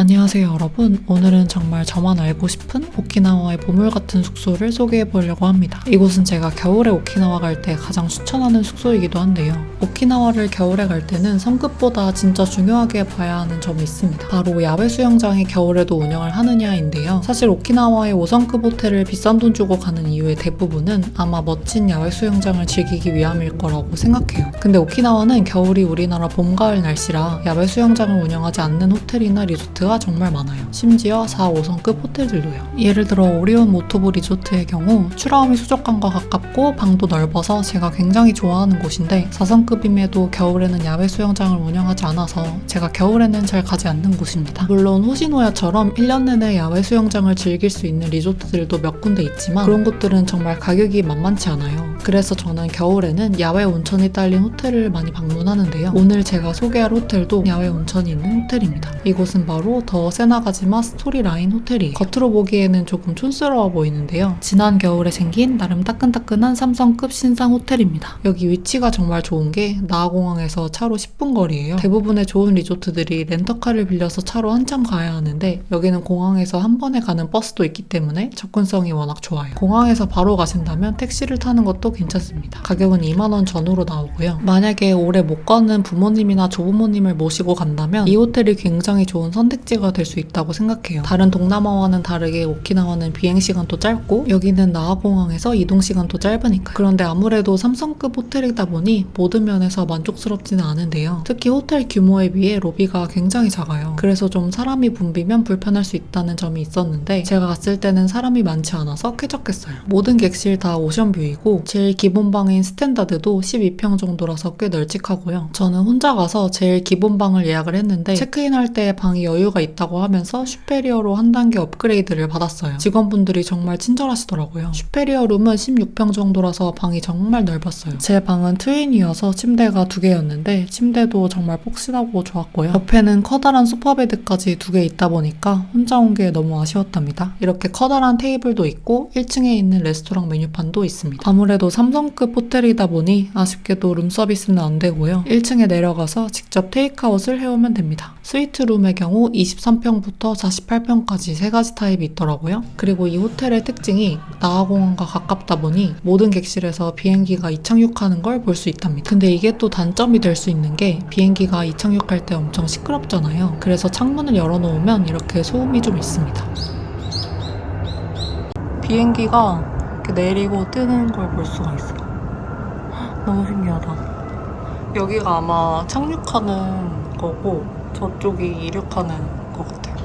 안녕하세요 여러분. 오늘은 정말 저만 알고 싶은 오키나와의 보물 같은 숙소를 소개해 보려고 합니다. 이곳은 제가 겨울에 오키나와 갈 때 가장 추천하는 숙소이기도 한데요. 오키나와를 겨울에 갈 때는 성급보다 진짜 중요하게 봐야 하는 점이 있습니다. 바로 야외 수영장이 겨울에도 운영을 하느냐인데요. 사실 오키나와의 5성급 호텔을 비싼 돈 주고 가는 이유의 대부분은 아마 멋진 야외 수영장을 즐기기 위함일 거라고 생각해요. 근데 오키나와는 겨울이 우리나라 봄, 가을 날씨라 야외 수영장을 운영하지 않는 호텔이나 리조트 가 정말 많아요. 심지어 4, 5성급 호텔들도요. 예를 들어 오리온 모토브 리조트의 경우 추라우미 수족관과 가깝고 방도 넓어서 제가 굉장히 좋아하는 곳인데 4성급임에도 겨울에는 야외 수영장을 운영하지 않아서 제가 겨울에는 잘 가지 않는 곳입니다. 물론 호시노야처럼 1년 내내 야외 수영장을 즐길 수 있는 리조트들도 몇 군데 있지만 그런 곳들은 정말 가격이 만만치 않아요. 그래서 저는 겨울에는 야외 온천이 딸린 호텔을 많이 방문하는데요. 오늘 제가 소개할 호텔도 야외 온천이 있는 호텔입니다. 이곳은 바로 더 세나가지마 스토리라인 호텔이에요. 겉으로 보기에는 조금 촌스러워 보이는데요. 지난 겨울에 생긴 나름 따끈따끈한 삼성급 신상 호텔입니다. 여기 위치가 정말 좋은 게 나하공항에서 차로 10분 거리예요. 대부분의 좋은 리조트들이 렌터카를 빌려서 차로 한참 가야 하는데 여기는 공항에서 한 번에 가는 버스도 있기 때문에 접근성이 워낙 좋아요. 공항에서 바로 가신다면 택시를 타는 것도 괜찮습니다. 가격은 2만 원 전후로 나오고요. 만약에 오래 못 가는 부모님이나 조부모님을 모시고 간다면 이 호텔이 굉장히 좋은 선택지가 될 수 있다고 생각해요. 다른 동남아와는 다르게 오키나와는 비행 시간도 짧고 여기는 나하공항에서 이동 시간도 짧으니까. 그런데 아무래도 3성급 호텔이다 보니 모든 면에서 만족스럽지는 않은데요. 특히 호텔 규모에 비해 로비가 굉장히 작아요. 그래서 좀 사람이 붐비면 불편할 수 있다는 점이 있었는데 제가 갔을 때는 사람이 많지 않아서 쾌적했어요. 모든 객실 다 오션뷰이고 제일 기본 방인 스탠다드도 12평 정도라서 꽤 널찍하고요. 저는 혼자 가서 제일 기본 방을 예약을 했는데 체크인할 때 방이 여유가 있다고 하면서 슈페리어로 한 단계 업그레이드를 받았어요. 직원분들이 정말 친절하시더라고요. 슈페리어 룸은 16평 정도라서 방이 정말 넓었어요. 제 방은 트윈이어서 침대가 두 개였는데 침대도 정말 폭신하고 좋았고요. 옆에는 커다란 소파베드까지 두 개 있다 보니까 혼자 온 게 너무 아쉬웠답니다. 이렇게 커다란 테이블도 있고 1층에 있는 레스토랑 메뉴판도 있습니다. 아무래도 3성급 호텔이다 보니 아쉽게도 룸서비스는 안 되고요. 1층에 내려가서 직접 테이크아웃을 해오면 됩니다. 스위트룸의 경우 23평부터 48평까지 세 가지 타입이 있더라고요. 그리고 이 호텔의 특징이 나하공항과 가깝다 보니 모든 객실에서 비행기가 이착륙하는 걸 볼 수 있답니다. 근데 이게 또 단점이 될 수 있는 게 비행기가 이착륙할 때 엄청 시끄럽잖아요. 그래서 창문을 열어놓으면 이렇게 소음이 좀 있습니다. 비행기가 이렇게 내리고 뜨는 걸 볼 수가 있어요. 너무 신기하다. 여기가 아마 착륙하는 거고 저쪽이 이륙하는 것 같아요.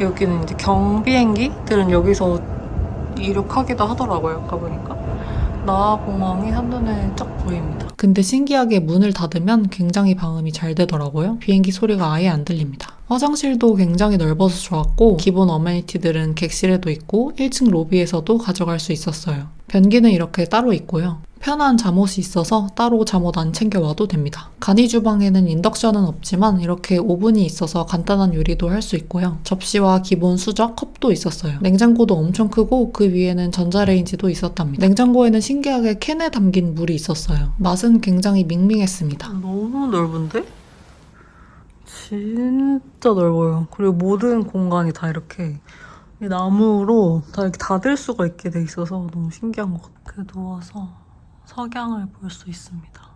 여기는 이제 경비행기들은 여기서 이륙하기도 하더라고요. 아까 보니까. 나공항이 한눈에 쫙 보입니다. 근데 신기하게 문을 닫으면 굉장히 방음이 잘 되더라고요. 비행기 소리가 아예 안 들립니다. 화장실도 굉장히 넓어서 좋았고 기본 어메니티들은 객실에도 있고 1층 로비에서도 가져갈 수 있었어요. 변기는 이렇게 따로 있고요. 편한 잠옷이 있어서 따로 잠옷 안 챙겨와도 됩니다. 간이 주방에는 인덕션은 없지만 이렇게 오븐이 있어서 간단한 요리도 할 수 있고요. 접시와 기본 수저, 컵도 있었어요. 냉장고도 엄청 크고 그 위에는 전자레인지도 있었답니다. 냉장고에는 신기하게 캔에 담긴 물이 있었어요. 맛은 굉장히 밍밍했습니다. 너무 넓은데? 진짜 넓어요. 그리고 모든 공간이 다 이렇게 이 나무로 다 이렇게 닫을 수가 있게 돼 있어서 너무 신기한 것 같아요. 누워서 석양을 볼 수 있습니다.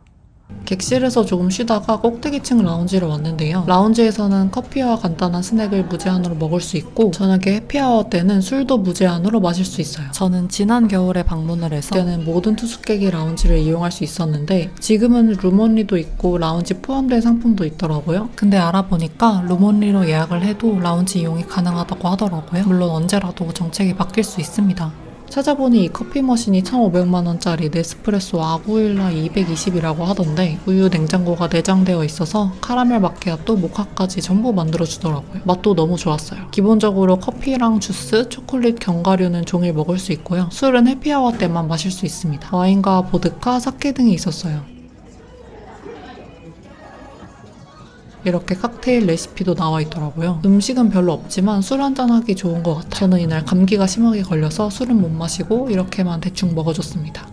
객실에서 조금 쉬다가 꼭대기층 라운지로 왔는데요. 라운지에서는 커피와 간단한 스낵을 무제한으로 먹을 수 있고 저녁에 해피아워 때는 술도 무제한으로 마실 수 있어요. 저는 지난 겨울에 방문을 해서 그때는 모든 투숙객이 라운지를 이용할 수 있었는데 지금은 룸온리도 있고 라운지 포함된 상품도 있더라고요. 근데 알아보니까 룸온리로 예약을 해도 라운지 이용이 가능하다고 하더라고요. 물론 언제라도 정책이 바뀔 수 있습니다. 찾아보니 이 커피 머신이 1,500만원짜리 네스프레소 아구일라 220이라고 하던데 우유 냉장고가 내장되어 있어서 카라멜 마키아또 모카까지 전부 만들어주더라고요. 맛도 너무 좋았어요. 기본적으로 커피랑 주스, 초콜릿, 견과류는 종일 먹을 수 있고요. 술은 해피아워 때만 마실 수 있습니다. 와인과 보드카, 사케 등이 있었어요. 이렇게 칵테일 레시피도 나와 있더라고요. 음식은 별로 없지만 술 한잔 하기 좋은 것 같아요. 저는 이날 감기가 심하게 걸려서 술은 못 마시고 이렇게만 대충 먹어줬습니다.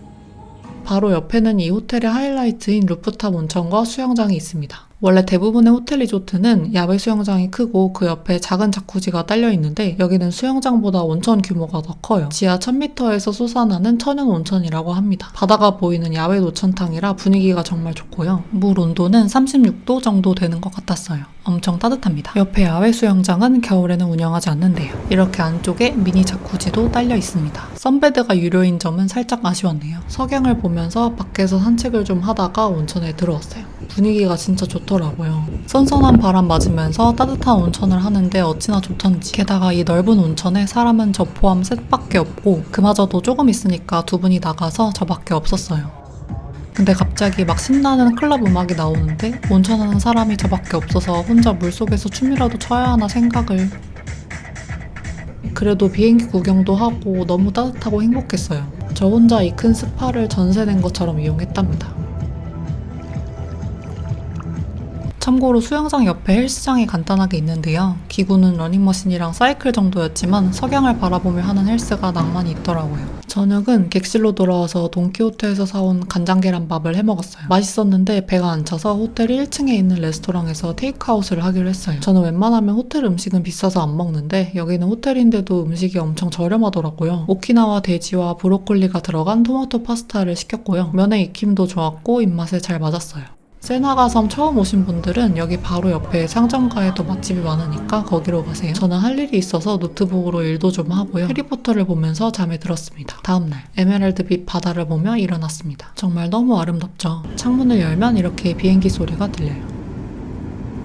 바로 옆에는 이 호텔의 하이라이트인 루프탑 온천과 수영장이 있습니다. 원래 대부분의 호텔 리조트는 야외 수영장이 크고 그 옆에 작은 자쿠지가 딸려 있는데 여기는 수영장보다 온천 규모가 더 커요. 지하 1000m에서 솟아나는 천연 온천이라고 합니다. 바다가 보이는 야외 노천탕이라 분위기가 정말 좋고요. 물 온도는 36도 정도 되는 것 같았어요. 엄청 따뜻합니다. 옆에 야외 수영장은 겨울에는 운영하지 않는데요. 이렇게 안쪽에 미니 자쿠지도 딸려 있습니다. 선베드가 유료인 점은 살짝 아쉬웠네요. 석양을 보면서 밖에서 산책을 좀 하다가 온천에 들어왔어요. 분위기가 진짜 좋더라고요. 선선한 바람 맞으면서 따뜻한 온천을 하는데 어찌나 좋던지. 게다가 이 넓은 온천에 사람은 저 포함 셋밖에 없고 그마저도 조금 있으니까 두 분이 나가서 저밖에 없었어요. 근데 갑자기 막 신나는 클럽 음악이 나오는데 온천하는 사람이 저밖에 없어서 혼자 물속에서 춤이라도 춰야 하나 생각을 그래도 비행기 구경도 하고 너무 따뜻하고 행복했어요. 저 혼자 이 큰 스파를 전세 낸 것처럼 이용했답니다. 참고로 수영장 옆에 헬스장이 간단하게 있는데요. 기구는 러닝머신이랑 사이클 정도였지만 석양을 바라보며 하는 헬스가 낭만이 있더라고요. 저녁은 객실로 돌아와서 돈키호테에서 사온 간장 계란밥을 해먹었어요. 맛있었는데 배가 안 차서 호텔 1층에 있는 레스토랑에서 테이크아웃을 하기로 했어요. 저는 웬만하면 호텔 음식은 비싸서 안 먹는데 여기는 호텔인데도 음식이 엄청 저렴하더라고요. 오키나와 돼지와 브로콜리가 들어간 토마토 파스타를 시켰고요. 면의 익힘도 좋았고 입맛에 잘 맞았어요. 세나가섬 처음 오신 분들은 여기 바로 옆에 상점가에도 맛집이 많으니까 거기로 가세요. 저는 할 일이 있어서 노트북으로 일도 좀 하고요. 해리포터를 보면서 잠에 들었습니다. 다음날 에메랄드 빛 바다를 보며 일어났습니다. 정말 너무 아름답죠. 창문을 열면 이렇게 비행기 소리가 들려요.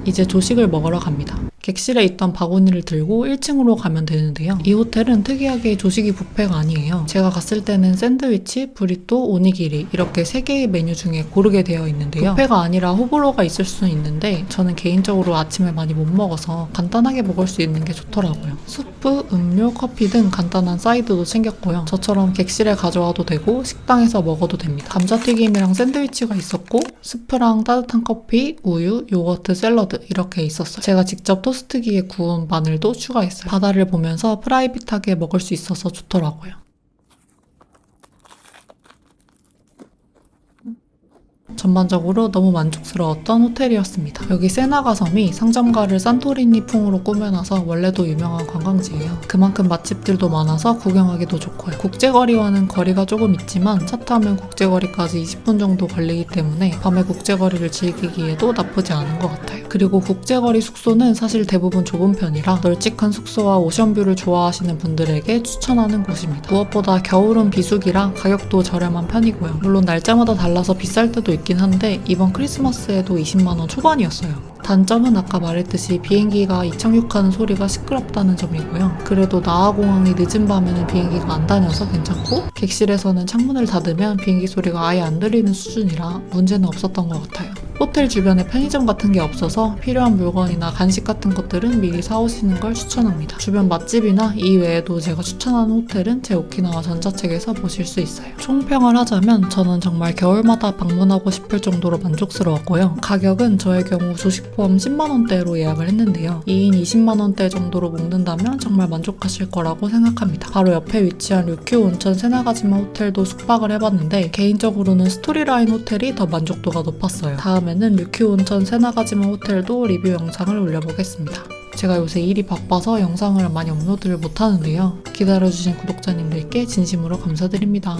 이제 조식을 먹으러 갑니다. 객실에 있던 바구니를 들고 1층으로 가면 되는데요. 이 호텔은 특이하게 조식이 뷔페가 아니에요. 제가 갔을 때는 샌드위치, 브리또, 오니기리 이렇게 세 개의 메뉴 중에 고르게 되어 있는데요. 뷔페가 아니라 호불호가 있을 수는 있는데 저는 개인적으로 아침을 많이 못 먹어서 간단하게 먹을 수 있는 게 좋더라고요. 수프, 음료, 커피 등 간단한 사이드도 챙겼고요. 저처럼 객실에 가져와도 되고 식당에서 먹어도 됩니다. 감자튀김이랑 샌드위치가 있었고 스프랑 따뜻한 커피, 우유, 요거트, 샐러드 이렇게 있었어요. 제가 직접 토스 트기에 구운 마늘도 추가했어요. 바다를 보면서 프라이빗하게 먹을 수 있어서 좋더라고요. 전반적으로 너무 만족스러웠던 호텔이었습니다. 여기 세나가 섬이 상점가를 산토리니풍으로 꾸며놔서 원래도 유명한 관광지예요. 그만큼 맛집들도 많아서 구경하기도 좋고요. 국제거리와는 거리가 조금 있지만 차 타면 국제거리까지 20분 정도 걸리기 때문에 밤에 국제거리를 즐기기에도 나쁘지 않은 것 같아요. 그리고 국제거리 숙소는 사실 대부분 좁은 편이라 널찍한 숙소와 오션뷰를 좋아하시는 분들에게 추천하는 곳입니다. 무엇보다 겨울은 비수기라 가격도 저렴한 편이고요. 물론 날짜마다 달라서 비쌀 때도 있긴 한데 이번 크리스마스에도 20만원 초반이었어요. 단점은 아까 말했듯이 비행기가 이착륙하는 소리가 시끄럽다는 점이고요. 그래도 나하공항이 늦은 밤에는 비행기가 안 다녀서 괜찮고 객실에서는 창문을 닫으면 비행기 소리가 아예 안 들리는 수준이라 문제는 없었던 것 같아요. 호텔 주변에 편의점 같은 게 없어서 필요한 물건이나 간식 같은 것들은 미리 사오시는 걸 추천합니다. 주변 맛집이나 이 외에도 제가 추천하는 호텔은 제 오키나와 전자책에서 보실 수 있어요. 총평을 하자면 저는 정말 겨울마다 방문하고 싶을 정도로 만족스러웠고요. 가격은 저의 경우 조식 포함 10만원대로 예약을 했는데요. 2인 20만원대 정도로 먹는다면 정말 만족하실 거라고 생각합니다. 바로 옆에 위치한 류큐 온천 세나가지마 호텔도 숙박을 해봤는데 개인적으로는 스토리라인 호텔이 더 만족도가 높았어요. 다음에는 류큐 온천 세나가지마 호텔도 리뷰 영상을 올려보겠습니다. 제가 요새 일이 바빠서 영상을 많이 업로드를 못하는데요. 기다려주신 구독자님들께 진심으로 감사드립니다.